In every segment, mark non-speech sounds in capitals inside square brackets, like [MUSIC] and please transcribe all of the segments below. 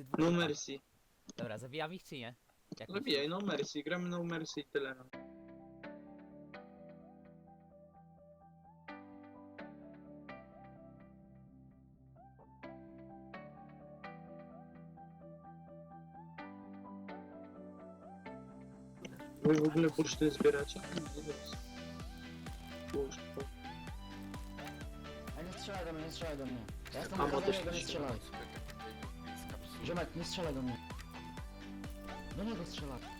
Między dwóch. No mercy. Dobra, zabijam ich czy nie? Jak Zabijaj, no mercy. Gramy no mercy i tyle. No. Wy w ogóle bursztyn zbieracie? Bursztyn. A nie strzelaj do mnie, nie strzelaj do mnie. Ja jestem A, na bo też nie nie strzelaj. Ziomek, nie strzelaj do mnie. Do niego strzelaj.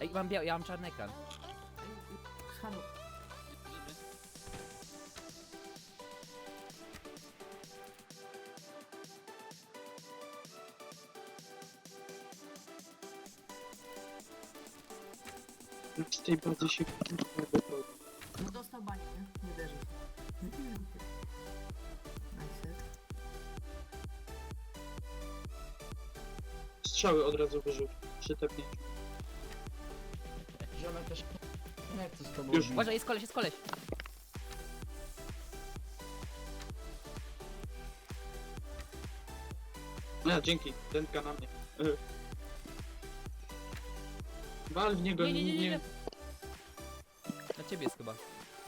Ej, mam biały, ja mam czarny ekran. Halo. Z tej bazy się. No dostał bańkę, nie wierzę. Nice. Strzały od razu wyrzuć. Przy tepnięciu. Chcę z tobą Już. Uważaj, jest koleś, jest koleś. No, dzięki. Dętka na mnie. Y. Wal w niego, Nie, nie, nie, nie. Na ciebie jest chyba.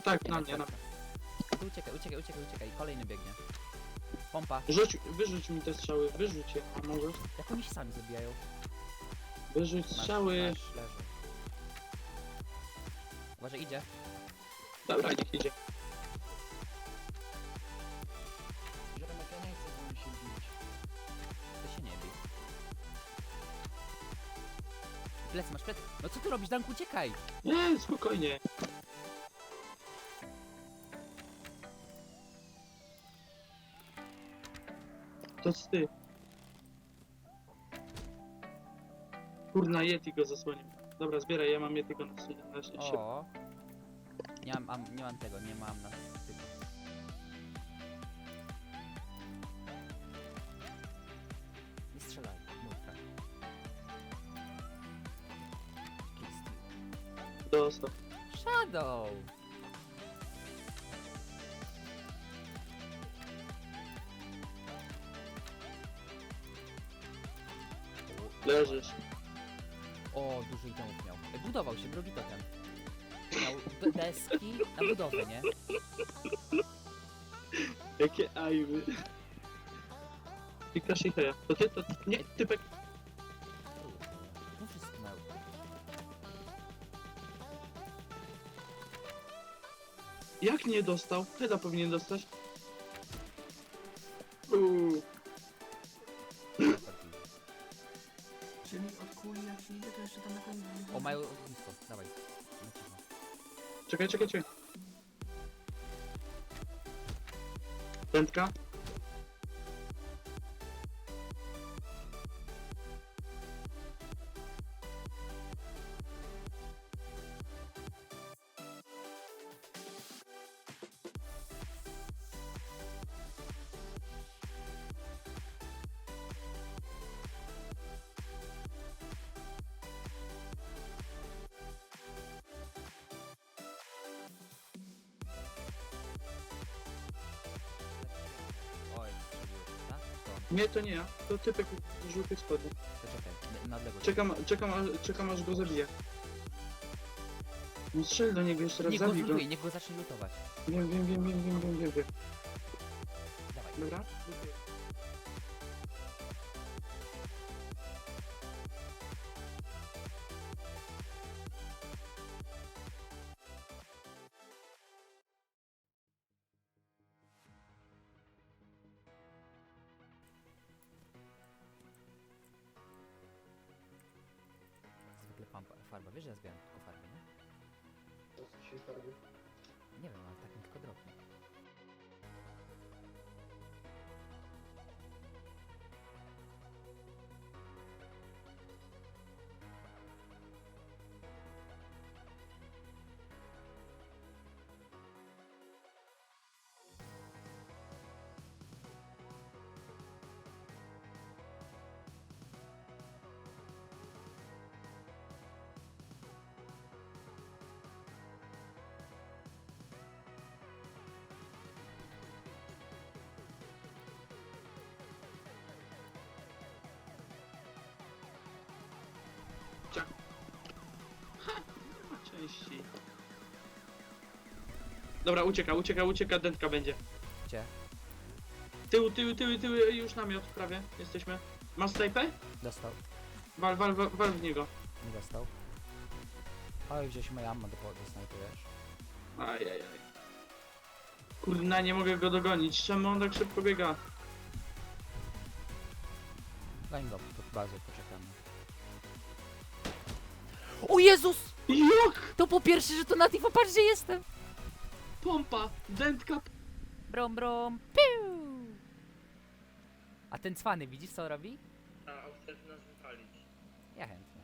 Tak, Nie, na mnie, na. Tu uciekaj, uciekaj, uciekaj, uciekaj. Kolejny biegnie. Pompa. Rzuć, wyrzuć mi te strzały, wyrzuć je, a możesz? Jak oni się sami zabijają? Wyrzuć Masz, strzały. Masz, leży. Uważaj, idzie. Dobra, niech idzie. Ziomek, ja nie chcę z wami się bić. To się nie bij. Plec, masz plec. No co ty robisz, Danku, uciekaj! Nie, spokojnie. To ty. Kurna, Yeti go zasłonił. Dobra, zbieraj, ja mam Yetiego na, na, na się. O. Nie mam, am, nie mam tego, nie mam na styku. Nie strzelaj, mówka. Shadow! Leżysz. O, dużo itemów miał. Budował się, drugi totem. Miał deski na budowę, nie? Jakie ajwy. Pikasz i heja. To ty, to nie, typek. No wszystko miał. Jak nie dostał? Heda powinien dostać. Dawaj. Czekaj, czekaj, czekaj. Dętka? Nie, to nie ja. To typek w żółtych spodni. To czekaj, na. Czekam, czekam, aż- czekam aż go zabiję. No strzel do niego jeszcze raz, Niech go zabij go. zlutuje, niech go zacznie lutować. Wiem, wiem, wiem, wiem, wiem, wiem, wiem, wiem. Dawaj. Dobra? Zwykle farba, wiesz, że ja zbieram tylko farbę, nie? Nie wiem, ale tak mi tylko drobnie. Ciach. Ha! Nie ma części. Dobra, ucieka, ucieka, ucieka, dętka będzie. Gdzie? Tył, tył, tył, tył, już namiot prawie, jesteśmy. Masz snajpę? Dostał. Wal, wal, wal, wal w niego. Nie dostał. Oj, gdzieś moja amma do, snajpy, wiesz. Ajajaj. Kurna, nie mogę go dogonić. Czemu on tak szybko biega? Zanim go pod bazę poczekamy. O Jezus! Jak? To po pierwsze, że to natyw, patrz gdzie jestem! Pompa! Dętka! Brom, brom, piu! A ten cwany, widzisz co robi? A, a chcesz nas wypalić. Ja chętnie.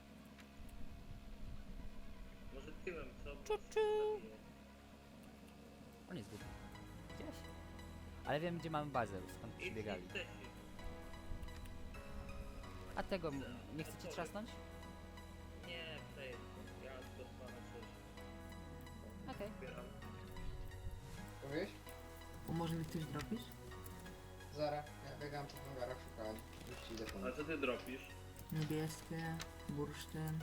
Może tyłem, co? Czu, czu. On jest głupi. Gdzieś. Ale wiem gdzie mamy bazę, skąd przybiegali. A tego, m- nie chcecie trzasnąć? Zbieram. Powiesz? O, może mi ktoś dropisz? Zara, ja biegam po hangarach, szukałem. Już ci idę A pomóc. co ty dropisz? Niebieskie, bursztyn.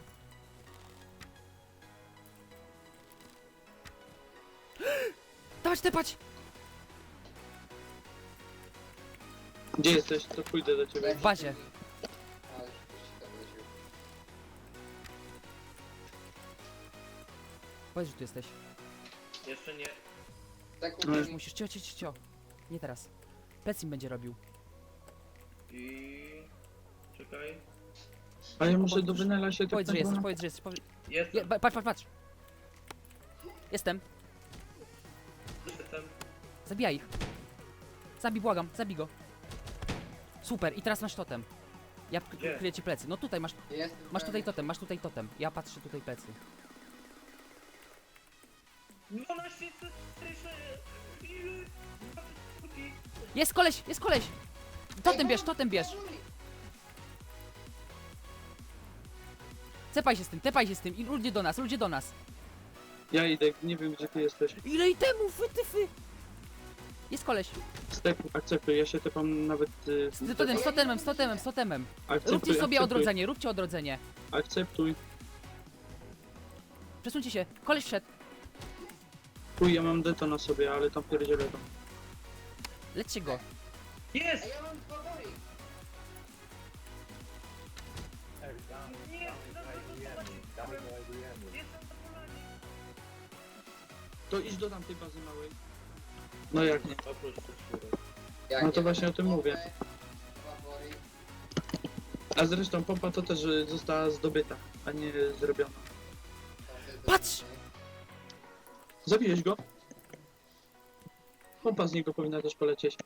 [GASPS] Dawać tepać! Gdzie jesteś? To pójdę do ciebie. W bazie. A, już już ci tam wrócił. Powiedz, że tu jesteś. Jeszcze nie. Tak No, musisz, cio, cio, cio, cio. Nie teraz. Plec im będzie robił. I... Czekaj. A ja muszę do Wynela się tak Powiedz, że jesteś, powiedz, że jesteś. Powiedz... Jestem. Patrz, patrz, patrz! Jestem. Jestem. Zabijaj ich. Zabij, błagam, zabij go. Super, i teraz masz totem. Ja k- Gdzie? kryję ci plecy. No tutaj masz, Jest masz tutaj totem, masz tutaj totem. Ja patrzę tutaj plecy. 12 station! Ile? Jest koleś, jest koleś! Totem bierz, totem bierz! Cepaj się z tym, tepaj się z tym i ludzie do nas, ludzie do nas! Ja idę, nie wiem gdzie ty jesteś. Ile i temu, wytyfy! Jest koleś. Stek, akceptuj, ja się tepam nawet... Y, Z totem, z totemem, z totemem, z totemem. akceptuj, Róbcie sobie akceptuj, odrodzenie, róbcie odrodzenie. Akceptuj. Przesuńcie się, koleś wszedł. Chuj, ja mam deto na sobie, ale tam pierdzielę to. Lećcie go. Jest! Ja mam na polanie! To idź do tamtej bazy małej. No jak nie? Jak No to nie właśnie mam o tym mówię. A zresztą pompa to też y, została zdobyta, a nie zrobiona. to Patrz! Zabiłeś go? Pompa z niego powinna też polecieć.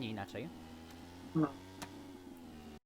Nie inaczej. No.